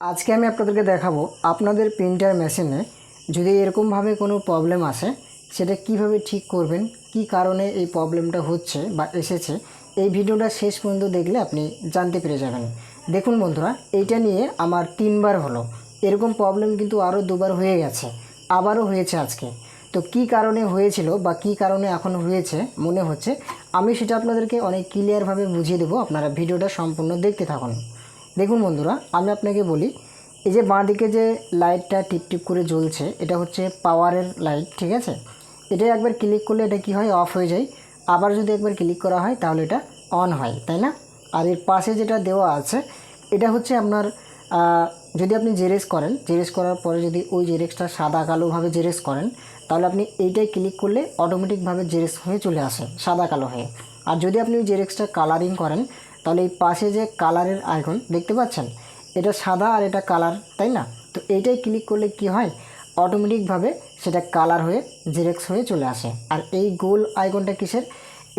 আজকে আমি আপনাদেরকে দেখাবো আপনাদের প্রিন্টার মেশিনে যদি এরকমভাবে কোনো প্রবলেম আসে, সেটা কীভাবে ঠিক করবেন, কি কারণে এই প্রবলেমটা হচ্ছে বা এসেছে, এই ভিডিওটা শেষ পর্যন্ত দেখলে আপনি জানতে পেরে যাবেন। দেখুন বন্ধুরা, এইটা নিয়ে আমার তিনবার হলো। এরকম প্রবলেম কিন্তু আরও দুবার হয়ে গেছে, আবারও হয়েছে আজকে। তো কি কারণে হয়েছিল বা কি কারণে এখন হয়েছে মনে হচ্ছে, আমি সেটা আপনাদেরকে অনেক ক্লিয়ারভাবে বুঝিয়ে দেবো। আপনারা ভিডিওটা সম্পূর্ণ দেখতে থাকুন। দেখুন বন্ধুরা, আমি আপনাকে বলি, এই যে বাঁ দিকে যে লাইটটা টিপ টিপ করে জ্বলছে, এটা হচ্ছে পাওয়ারের লাইট, ঠিক আছে? এটা একবার ক্লিক করলে এটা কি হয়? অফ হয়ে যায়। আবার যদি একবার ক্লিক করা হয়, তাহলে এটা অন হয়, তাই না? আর এর পাশে যেটা দেওয়া আছে, এটা হচ্ছে আপনার যদি আপনি জেরেক্স করেন, জেরেক্স করার পরে যদি ওই জেরেক্সটা সাদা কালোভাবে জেরেক্স করেন, তাহলে আপনি এইটাই ক্লিক করলে অটোমেটিকভাবে জেরেক্স হয়ে চলে আসে, সাদা কালো হয়ে। আর যদি আপনি ওই জেরেক্সটা কালারিং করেন তাহলে এই পাশে যে কালারের আইকন দেখতে পাচ্ছেন? এটা সাদা আর এটা কালার, তাই না? তো এইটাই ক্লিক করলে কি হয়? অটোমেটিকভাবে সেটা কালার হয়ে জেরেক্স হয়ে চলে আসে। আর এই গোল আইকনটা কিসের?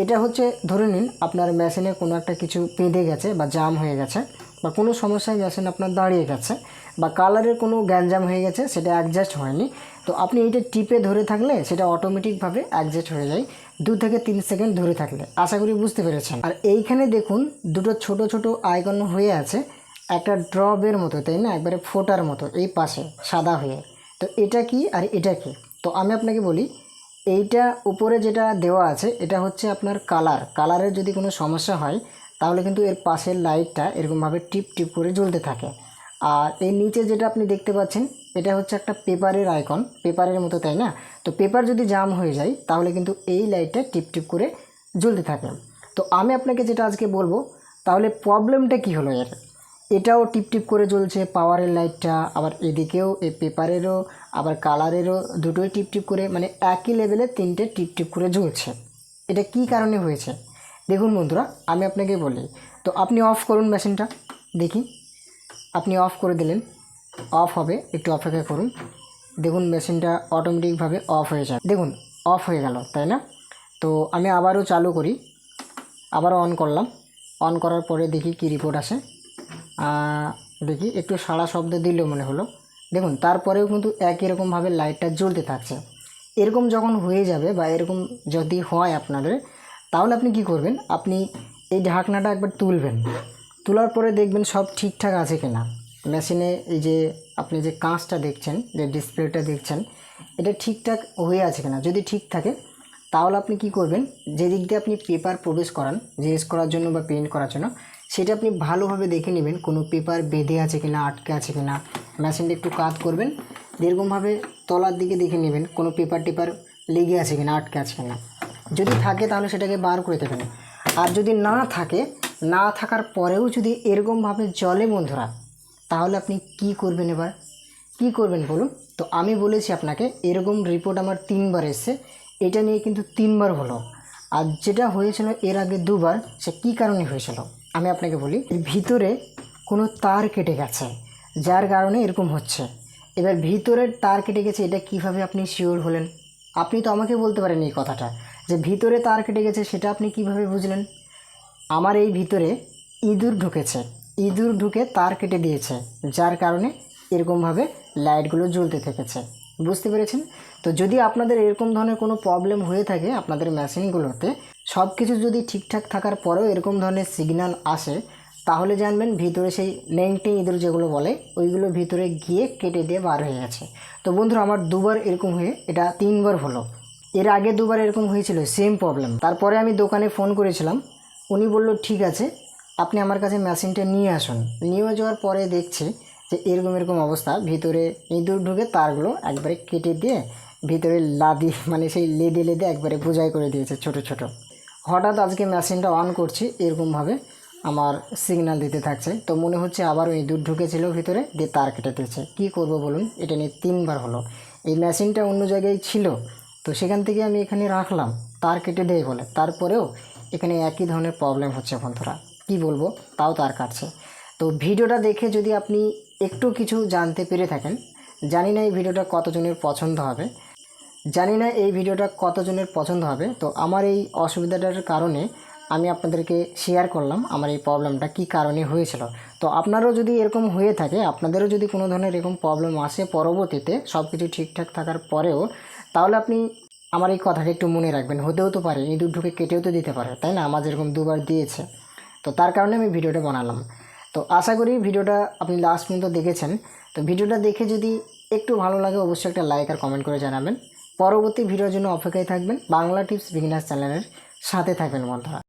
এটা হচ্ছে, ধরে নিন, আপনার মেশিনে কোনো একটা কিছু পেঁধে গেছে বা জাম হয়ে গেছে। বা কোনো সমস্যায় মেশিন আপনার দাঁড়িয়ে গেছে বা কালারের কোনো গ্যাঞ্জাম হয়ে গেছে, সেটা অ্যাডজাস্ট হয়নি, তো আপনি এইটা টিপে ধরে থাকলে সেটা অটোমেটিকভাবে অ্যাডজাস্ট হয়ে যায়, দু থেকে তিন সেকেন্ড ধরে থাকলে। আশা করি বুঝতে পেরেছেন। আর এইখানে দেখুন, দুটো ছোট ছোট আইকন হয়ে আছে, একটা ড্রপের মতো, তাই না? একবারে ফোটার মতো, এই পাশে, সাদা হয়ে। তো এটা কি আর এটা কি? তো আমি আপনাকে বলি, এইটা উপরে যেটা দেওয়া আছে, এটা হচ্ছে আপনার কালার কালারের যদি কোনো সমস্যা হয় তাহলে কিন্তু এর পাশের লাইটটা এরকমভাবে টিপ টিপ করে জ্বলতে থাকে। আর এই নিচে যেটা আপনি দেখতে পাচ্ছেন, এটা হচ্ছে একটা পেপারের আইকন, পেপারের মতো, তাই না? তো পেপার যদি জাম হয়ে যায়, তাহলে কিন্তু এই লাইটটা টিপ টিপ করে জ্বলতে থাকে। তো আমি আপনাকে যেটা আজকে বলব, তাহলে প্রবলেমটা কি হলো এর? এটাও টিপ টিপ করে জ্বলছে, পাওয়ারের লাইটটা, আবার এদিকেও এই পেপারেরও, আবার কালারেরও, দুটোই টিপ টিপ করে মানে একই লেভেলে তিনটে টিপ টিপ করে জ্বলছে। এটা কি কারণে হয়েছে? দেখুন বন্ধুরা, আমি আপনাকে বলি, তো আপনি অফ করুন মেশিনটা দেখি। আপনি অফ করে দিলেন অফ হবে, একটু অপেক্ষা করুন। দেখুন মেশিনটা অটোমেটিকভাবে অফ হয়ে যায় দেখুন অফ হয়ে গেল, তাই না? তো আমি আবারও চালু করি, আবারও অন করলাম। অন করার পরে দেখি কি রিপোর্ট আসে। দেখি, একটু সাড়া শব্দ দিল মনে হলো। দেখুন, তারপরেও কিন্তু একই রকমভাবে লাইটটা জ্বলতে থাকছে। এরকম যখন হয়ে যাবে বা এরকম যদি হয় আপনাদের তাহলে আপনি কি করবেন? আপনি এই ঢাকনাটা একবার তুলবেন। তোলার পরে দেখবেন সব ঠিকঠাক আছে কিনা। মেশিনে এই যে আপনি যে কাঁচটা দেখছেন, যে ডিসপ্লেটা দেখছেন, এটা ঠিকঠাক হয়ে আছে কিনা? যদি ঠিক থাকে, তাহলে আপনি কি করবেন? যে দিক দিয়ে আপনি পেপার প্রবেশ করান, জিএস করার জন্য বা প্রিন্ট করার জন্য, সেটা আপনি ভালোভাবে দেখে নেবেন কোনো পেপার বেঁধে আছে কিনা, আটকে আছে কিনা। মেশিনটা একটু কাজ করবেন। যেরকমভাবে তলার দিকে দেখে নেবেন কোনো পেপার টেপার লেগে আছে কিনা, আটকে আছে কিনা। যদি থাকে তাহলে সেটাকে বার করে দেবেন আর যদি না থাকে, না থাকার পরেও যদি এরকমভাবে জলে বন্ধুরা, তাহলে আপনি কি করবেন এবার? কি করবেন বলুন? তো আমি বলেছি আপনাকে, এরকম রিপোর্ট আমার তিনবার এসছে। এটা নিয়ে কিন্তু তিনবার হলো। আর যেটা হয়েছিল এর আগে দুবার, সে কী কারণে হয়েছিল? আমি আপনাকে বলি ভিতরে কোনো তার কেটে গেছে, যার কারণে এরকম হচ্ছে। এবার ভিতরের তার কেটে গেছে, এটা কীভাবে আপনি শিওর হলেন? আপনি তো আমাকে বলতে পারেন এই কথাটা। যে ভিতরে তার কেটে গেছে, সেটা আপনি কীভাবে বুঝলেন? আমার এই ভিতরে ইঁদুর ঢুকেছে। ইঁদুর ঢুকে তার কেটে দিয়েছে, যার কারণে এরকমভাবে লাইটগুলো জ্বলতে থেকেছে। বুঝতে পেরেছেন? তো যদি আপনাদের এরকম ধরনের কোনো প্রবলেম হয়ে থাকে আপনাদের মেশিনগুলোতে সব কিছু যদি ঠিকঠাক থাকার পরেও এরকম ধরনের সিগন্যাল আসে, তাহলে জানবেন ভিতরে সেই নেংটে ইঁদুর যেগুলো বলে, ওইগুলো ভিতরে গিয়ে কেটে দিয়ে বার হয়ে গেছে। তো বন্ধুরা, আমার দুবার এরকম হয়ে, এটা তিনবার হলো। এর আগে দুবার এরকম হয়েছিল সেম প্রবলেম তারপরে আমি দোকানে ফোন করেছিলাম। উনি বলল, ঠিক আছে, আপনি আমার কাছে মেশিনটা নিয়ে আসুন। নিয়ে যাওয়ার পরে দেখছি যে এরকম এরকম অবস্থা। ভিতরে ইঁদুর ঢুকে তারগুলো একবারে কেটে দিয়ে ভিতরে লাদি মানে সেই লেদে লেদে একবারে বোঝাই করে দিয়েছে ছোট ছোট। হঠাৎ আজকে মেশিনটা অন করছি, এরকমভাবে আমার সিগন্যাল দিতে থাকছে। তো মনে হচ্ছে আবার ওই ইঁদুর ঢুকেছিল ভিতরে, দিয়ে তার কেটে দিয়েছে। কী করব বলুন? এটা নিয়ে তিনবার হলো। এই মেশিনটা অন্য জায়গায় ছিল তো সেখান থেকে আমি এখানে রাখলাম। তার কেটে দেয় বলে। তারপরেও এখানে একই ধরনের প্রবলেম হচ্ছে বন্ধুরা। কি বলব? তাও তার কাটছে তো ভিডিওটা দেখে যদি আপনি একটু কিছু জানতে পেরে থাকেন, জানি না এই ভিডিওটা কতজনের পছন্দ হবে। জানি না এই ভিডিওটা কতজনের পছন্দ হবে। তো আমার এই অসুবিধাটার কারণে আমি আপনাদেরকে শেয়ার করলাম আমার এই প্রবলেমটা কী কারণে হয়েছিল। তো আপনারও যদি এরকম হয়ে থাকে, আপনাদেরও যদি কোনো ধরনের এরকম প্রবলেম আসে পরবর্তীতে সব কিছু ঠিকঠাক থাকার পরেও তাহলে আপনি আমার এই কথাটা একটু মনে রাখবেন। হতেও তো পারে ইঁদুর ঢুকে কেটেও তো দিতে পারে, তাই না? আমার যেরকম দুবার দিয়েছে। তো তার কারণে আমি ভিডিওটা বানালাম। তো আশা করি ভিডিওটা আপনি লাস্ট পর্যন্ত দেখেছেন। তো ভিডিওটা দেখে যদি একটু ভালো লাগে, অবশ্যই একটা লাইক আর কমেন্ট করে জানাবেন। পরবর্তী ভিডিওর জন্য অপেক্ষায় থাকবেন বাংলা টিপস বিগিনার্স চ্যানেলের সাথে থাকবেন বন্ধুরা।